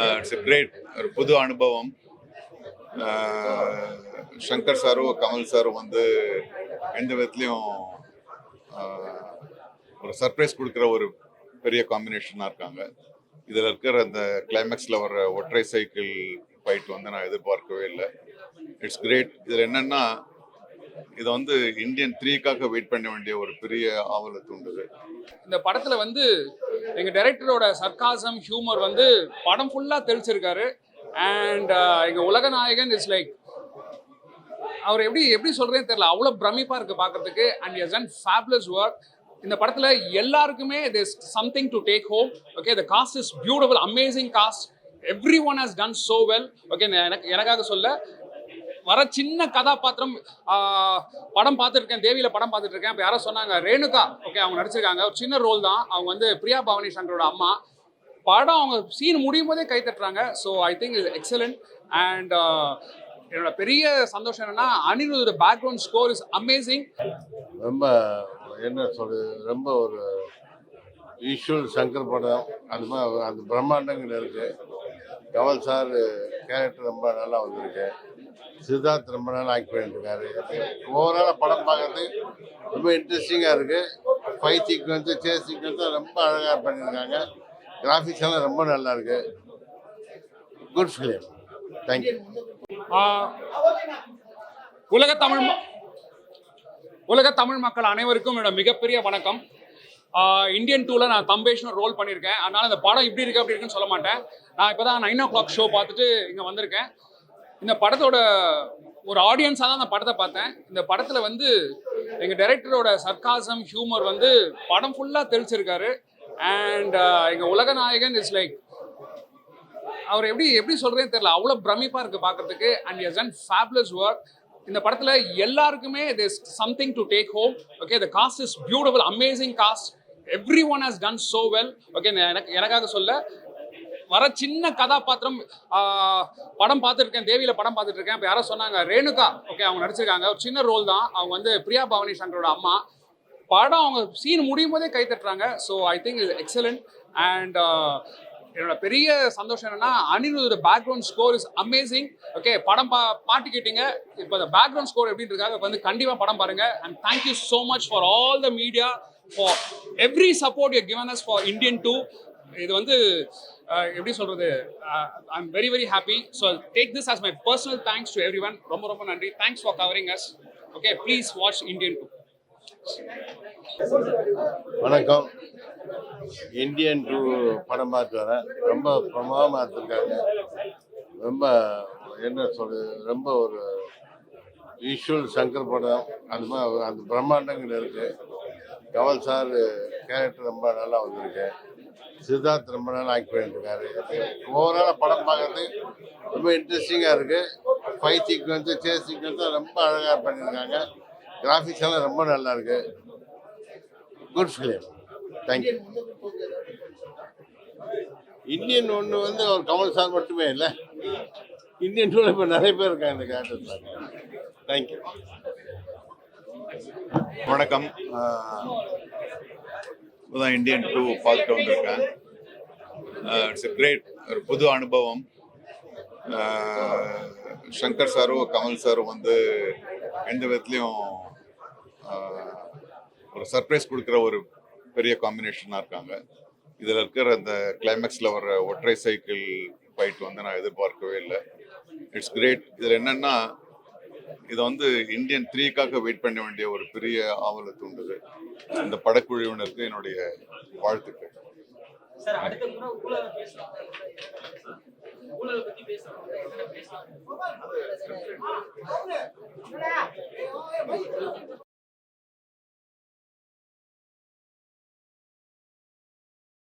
Uh, it's great ஒரு புது அனுபவம். Uh, சங்கர் சாரும் கமல் சாரும் வந்து எந்த விதத்துலையும் uh, ஒரு சர்ப்ரைஸ் கொடுக்குற ஒரு பெரிய காம்பினேஷனாக இருக்காங்க. இதில் இருக்கிற அந்த கிளைமேக்ஸில் வர ஒற்றை சைக்கிள் ஃபைட் வந்து நான் எதிர்பார்க்கவே இல்லை. இட்ஸ் கிரேட் இதில் என்னென்னா இதை வந்து இந்தியன் த்ரீக்காக வெயிட் பண்ண வேண்டிய ஒரு பெரிய ஆவலை தூண்டுது. இந்த படத்துல வந்து எங்க டைரக்டரோட சர்க்காசம் ஹியூமர் வந்து படம் ஃபுல்லா தெளிச்சிருக்காரு. அண்ட் uh, எங்க உலக நாயகன் இஸ் லைக் அவர் எப்படி எப்படி சொல்றேன்னு தெரியல. அவ்வளோ பிரமிப்பா இருக்கு பார்க்கறதுக்கு and yes and fabulous work இந்த படத்துல எல்லாருக்குமே this something to take home okay the cast is beautiful amazing cast everyone has done so well okay எனக்கு எனக்காக சொல்ல வர சின்ன கதாபாத்திரம் படம் பார்த்துருக்கேன் தேவியில படம் பார்த்துட்டு இருக்கேன் இப்போ யாரோ சொன்னாங்க ரேணுகா. ஓகே அவங்க நடிச்சிருக்காங்க. ஒரு சின்ன ரோல் தான். அவங்க வந்து பிரியா பவானி சங்கரோட அம்மா. படம் அவங்க சீன் முடியும் போதே கை தட்டுறாங்க. So I think is excellent and என்னோட பெரிய சந்தோஷம் என்னன்னா அனிருதோட பேக்ரவுண்ட் ஸ்கோர் இஸ் அமேசிங் ரொம்ப என்ன சொல்றது ரொம்ப ஒரு ஈஸ்வல் சங்கர் படம். அது மாதிரி அந்த பிரம்மாண்டங்கள் இருக்கு. கமல் சார் கேரக்டர் ரொம்ப நல்லா வந்திருக்கு. சித்தார்த் ரொம்ப நாள் ஆக்ட் பண்ணிட்டு இருக்காரு ஓவராலாக படம் பார்க்கறது ரொம்ப இன்ட்ரெஸ்டிங்காக இருக்குது ஃபைட் சீக்வன்ஸு சேஸ் சீக்வன்ஸும் ரொம்ப அழகாக பண்ணியிருக்காங்க. கிராஃபிக்ஸ் எல்லாம் ரொம்ப நல்லா இருக்கு. குட் ஃபிலிம் தேங்க்யூ உலக தமிழ் ம- உலக தமிழ் மக்கள் அனைவருக்கும் என்னோட மிகப்பெரிய வணக்கம். இந்தியன் டூவில் நான் தம்பேஷ்னு ரோல் பண்ணியிருக்கேன். அதனால் இந்த படம் இப்படி இருக்குது அப்படி இருக்குன்னு சொல்ல மாட்டேன். நான் இப்போ தான் நைன் ஓ கிளாக் ஷோ பார்த்துட்டு இங்கே வந்திருக்கேன். இந்த படத்தோட ஒரு ஆடியன்ஸாக தான் அந்த படத்தை பார்த்தேன். இந்த படத்தில் வந்து எங்கள் டைரக்டரோட சர்க்காசம் ஹியூமர் வந்து படம் ஃபுல்லாக தெளிச்சிருக்காரு. அண்ட் uh, எங்கள் உலக நாயகன் இஸ் லைக் அவர் எப்படி எப்படி சொல்றேன்னு தெரியல. அவ்வளோ பிரமிப்பா இருக்கு பார்க்குறதுக்கு. And yes and fabulous work இந்த படத்துல எல்லாருக்குமே this something to take home okay the cast is beautiful amazing cast everyone has done so well okay எனக்கு எனக்காக சொல்ல வர சின்ன கதாபாத்திரம் படம் பார்த்துருக்கேன் தேவியில படம் பார்த்துட்டு இருக்கேன் இப்போ யாரோ சொன்னாங்க ரேணுகா. ஓகே அவங்க நடிச்சிருக்காங்க. ஒரு சின்ன ரோல் தான். அவங்க வந்து பிரியா பவானி சங்கரோட அம்மா. படம் அவங்க சீன் முடியும் போதே கை தட்டுறாங்க. ஸோ ஐ திங்க் இது எக்ஸலண்ட் அண்ட் என்னோட பெரிய சந்தோஷம் என்னன்னா அனிருதோட background score is amazing okay படம் பா பாட்டு கேட்டீங்க. இப்போ அந்த பேக்ரவுண்ட் ஸ்கோர் எப்படின்றதுக்காக வந்து கண்டிப்பாக படம் பாருங்க. And thank you so much for all the media for every support you given us for Indian two இது வந்து எப்படி சொல்றது? I am very very happy so take this as my personal thanks to everyone ரொம்ப ரொம்ப நன்றி. Thanks for covering us okay please watch Indian two வணக்கம். Indian two படம் பார்த்து வரேன். ரொம்ப பிரமாதமாக எடுத்திருக்காங்க. ரொம்ப என்ன சொல்றது? ரொம்ப ஒரு ஈஸ்வல் சங்கர் படம். அது மாதிரி அந்த பிரம்மாண்டங்கள் இருக்குது கமல் சார் கேரக்டர் ரொம்ப நல்லா வந்திருக்கு. சித்தார்த் ரொம்ப நாள் ஆக்ட் பண்ணிட்டு இருக்காரு ஓவராலாக படம் பார்க்கறது ரொம்ப இன்ட்ரெஸ்டிங்காக இருக்கு. ஃபைட் சீக்வன்ஸு சேஸ் சீக்வன்ஸும் ரொம்ப அழகாக பண்ணியிருக்காங்க கிராஃபிக்ஸ் எல்லாம் ரொம்ப நல்லா இருக்கு. குட் ஃபிலிம் தேங்க்யூ இந்தியன் ஒன்று வந்து ஒரு கமல் சார் மட்டுமே இல்லை. இந்தியன் டூவில் இப்போ நிறைய பேர் இருக்காங்க இந்த கேரக்டர் தேங்க்யூ வணக்கம். இப்போதான் இந்தியன் டூ பார்த்துட்டு வந்திருக்கேன் இட்ஸ் கிரேட் ஒரு புது அனுபவம். சங்கர் சாரும் கமல் சாரும் வந்து எந்த விதத்துலையும் ஒரு சர்ப்ரைஸ் கொடுக்குற ஒரு பெரிய காம்பினேஷனாக இருக்காங்க. இதில் இருக்கிற அந்த கிளைமேக்ஸில் வர ஒற்றை சைக்கிள் ஃபைட் வந்து நான் எதிர்பார்க்கவே இல்லை. இட்ஸ் கிரேட் இதில் என்னென்னா இதை வந்து இந்தியன் த்ரீக்காக வெயிட் பண்ண வேண்டிய ஒரு பெரிய ஆவலை தூண்டுது இந்த படக்குழுவினருக்கு என்னுடைய வாழ்த்துக்கள் சார் அடுத்த முறை ஊழலை